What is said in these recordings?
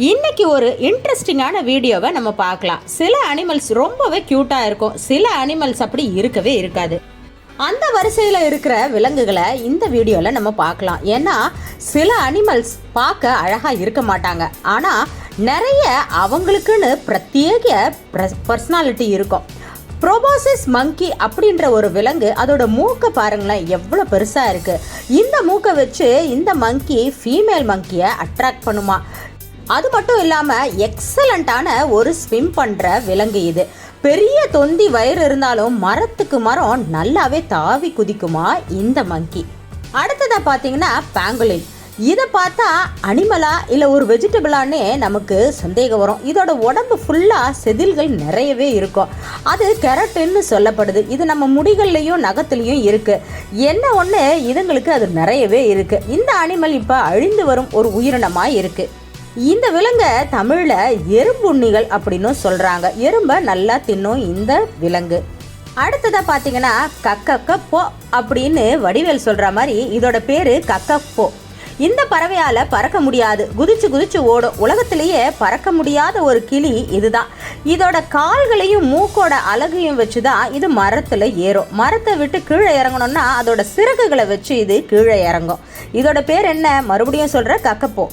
இன்னைக்கு ஒரு இன்ட்ரெஸ்டிங்கான வீடியோவை நம்ம பார்க்கலாம். சில அனிமல்ஸ் ரொம்பவே க்யூட்டாக இருக்கும். சில அனிமல்ஸ் அப்படி இருக்கவே இருக்காது. அந்த வரிசையில் இருக்கிற விலங்குகளை இந்த வீடியோவில் நம்ம பார்க்கலாம். ஏன்னா சில அனிமல்ஸ் பார்க்க அழகாக இருக்க மாட்டாங்க. ஆனால் நிறைய அவங்களுக்குன்னு பிரத்யேக பர்சனாலிட்டி இருக்கும். ப்ரோபோசிஸ் மங்கி அப்படின்ற ஒரு விலங்கு அதோட மூக்கை பாருங்களேன் எவ்வளோ பெருசாக இருக்குது இந்த மூக்கை வச்சு இந்த மங்கி ஃபீமேல் மங்கியை அட்ராக்ட் பண்ணுமா? அது மட்டும் இல்லாமல் எக்ஸலண்ட்டான ஒரு ஸ்விம் பண்ணுற விலங்கு இது. பெரிய தொந்தி வயிறு இருந்தாலும் மரத்துக்கு மரம் நல்லாவே தாவி குதிக்குமா இந்த மங்கி அடுத்ததாக பார்த்தீங்கன்னா பேங்குலின் இதை பார்த்தா அனிமலா இல்லை ஒரு வெஜிடபிளானே நமக்கு சந்தேகம் வரும். இதோட உடம்பு ஃபுல்லாக செதில்கள் நிறையவே இருக்கும். அது கெரட்டுன்னு சொல்லப்படுது. இது நம்ம முடிகள்லையும் நகத்துலேயும் இருக்குது என்ன ஒன்று இதுங்களுக்கு அது நிறையவே இருக்குது இந்த அனிமல் இப்போ அழிந்து வரும் ஒரு உயிரினமாக இருக்குது இந்த விலங்கை தமிழில் எறும்புண்ணிகள் அப்படின்னு சொல்கிறாங்க எறும்பை நல்லா தின்னும் இந்த விலங்கு. அடுத்ததாக பார்த்தீங்கன்னா கக்கக்கப்போ அப்படின்னு வடிவேல் சொல்கிற மாதிரி இதோட பேர் கக்கப்போ. இந்த பறவையால் பறக்க முடியாது. குதிச்சு குதிச்சு ஓடும். உலகத்திலேயே பறக்க முடியாத ஒரு கிளி இதுதான். இதோட கால்களையும் மூக்கோட அழகையும் வச்சு தான் இது மரத்தில் ஏறும். மரத்தை விட்டு கீழே இறங்கணும்னா அதோட சிறகுகளை வச்சு இது கீழே இறங்கும். இதோட பேர் என்ன? மறுபடியும் சொல்கிற கக்கப்போ.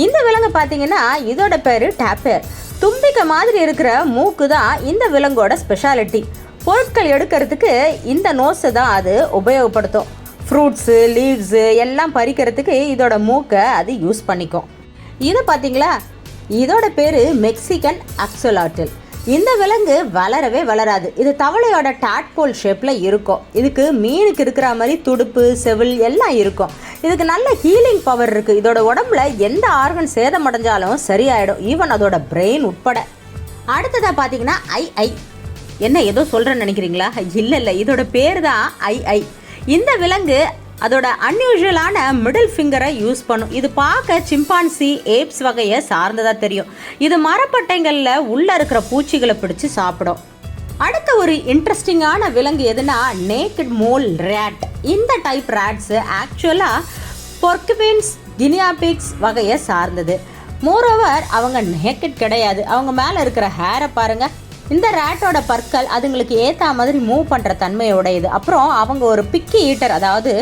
இந்த விலங்கு பார்த்தீங்கன்னா இதோட பேர் டேப்பேர். தும்பிக்கை மாதிரி இருக்கிற மூக்கு தான் இந்த விலங்கோட ஸ்பெஷாலிட்டி பொருட்கள் எடுக்கிறதுக்கு இந்த நோஸை தான் அது உபயோகப்படுத்தும். ஃப்ரூட்ஸு லீவ்ஸு எல்லாம் பறிக்கிறதுக்கு இதோட மூக்கை அது யூஸ் பண்ணிக்கும். இது பார்த்தீங்களா இதோட பேர் மெக்சிகன் அக்சோலாட்டில் இந்த விலங்கு வளரவே வளராது. இது தவளையோட டாட்போல் ஷேப்பில் இருக்கும். இதுக்கு மீனுக்கு இருக்கிற மாதிரி துடுப்பு செவில் எல்லாம் இருக்கும். இதுக்கு நல்ல ஹீலிங் பவர் இருக்குது இதோட உடம்புல எந்த ஆர்கன் சேதமடைஞ்சாலும் சரியாயிடும். ஈவன் அதோட பிரெயின் உட்பட. அடுத்ததாக பார்த்தீங்கன்னா ஐ ஐ என்ன ஏதோ சொல்கிறேன்னு நினைக்கிறீங்களா? இல்லை இல்லை. இதோட பேர் தான் ஐ ஐ இந்த விலங்கு அதோட அன்யூஷுவலான மிடில் ஃபிங்கரை யூஸ் பண்ணும். இது பார்க்க சிம்பான்சி ஏப்ஸ் வகையை சார்ந்ததாக தெரியும். இது மரப்பட்டைகளில் உள்ளே இருக்கிற பூச்சிகளை பிடிச்சி சாப்பிடும். அடுத்த ஒரு இன்ட்ரெஸ்டிங்கான விலங்கு எதுனா நேக்கட் மோல் ரேட் இந்த டைப் ரேட்ஸு ஆக்சுவலாக பொர்க்வின்ஸ் கினியாபிக்ஸ் வகையை சார்ந்தது. மோரோவர் அவங்க நேக்கட் கிடையாது. அவங்க மேலே இருக்கிற ஹேரை பாருங்கள் இந்த ரேட்டோட பற்கள் அதுங்களுக்கு ஏற்ற மாதிரி மூவ் பண்ணுற தன்மையுடையது. அப்புறம் அவங்க ஒரு பிக்கி ஈட்டர் அதாவது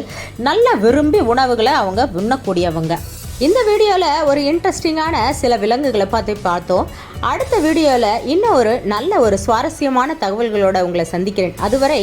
நல்ல விரும்பி உணவுகளை அவங்க உண்ணக்கூடியவங்க. இந்த வீடியோவில் ஒரு இன்ட்ரெஸ்டிங்கான சில விலங்குகளை பார்த்து பார்த்தோம். அடுத்த வீடியோவில் இன்னும் ஒரு நல்ல ஒரு சுவாரஸ்யமான தகவல்களோட உங்களை சந்திக்கிறேன். அதுவரை